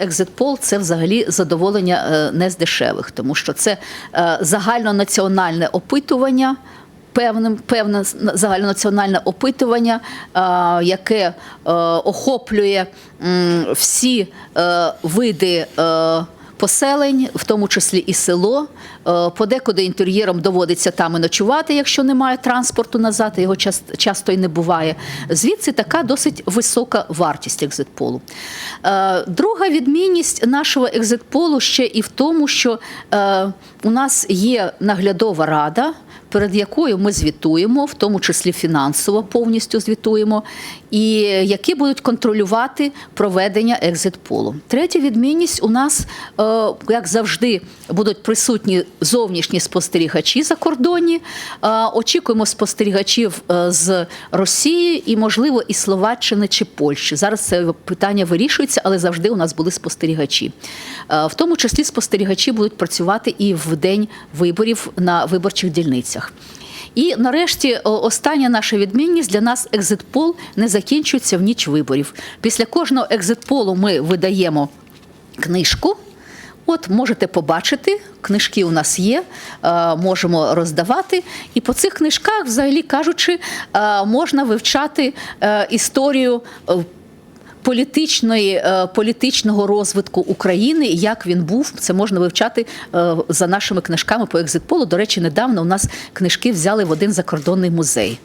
Екзитпол це взагалі задоволення е, не з дешевих, тому що це е, загальнонаціональне опитування. Певним певне загальнонаціональне опитування, е, яке охоплює всі види поселень, в тому числі і село. Е, Подекуди інтер'єром доводиться там і ночувати, якщо немає транспорту назад, його часто, і не буває. Звідси така досить висока вартість екзитполу. Е, Друга відмінність нашого екзитполу ще і в тому, що е, у нас є наглядова рада. Перед якою ми звітуємо, в тому числі фінансово повністю звітуємо, і які будуть контролювати проведення екзитполу. Третя відмінність у нас, як завжди, будуть присутні зовнішні спостерігачі закордонні. Е, Очікуємо спостерігачів е, з Росії і, можливо, і Словаччини чи Польщі. Зараз це питання вирішується, але завжди у нас були спостерігачі. Е, В тому числі спостерігачі будуть працювати і в день виборів на виборчих дільницях. І нарешті остання наша відмінність для нас екзитпол не закінчується в ніч виборів. Після кожного екзитполу ми видаємо книжку. От можете побачити, книжки у нас є, е, можемо роздавати. І по цих книжках, взагалі кажучи, е, можна вивчати е, історію. Політичної політичного розвитку України, як він був, це можна вивчати за нашими книжками по екзитполу. До речі, недавно у нас книжки взяли в один закордонний музей.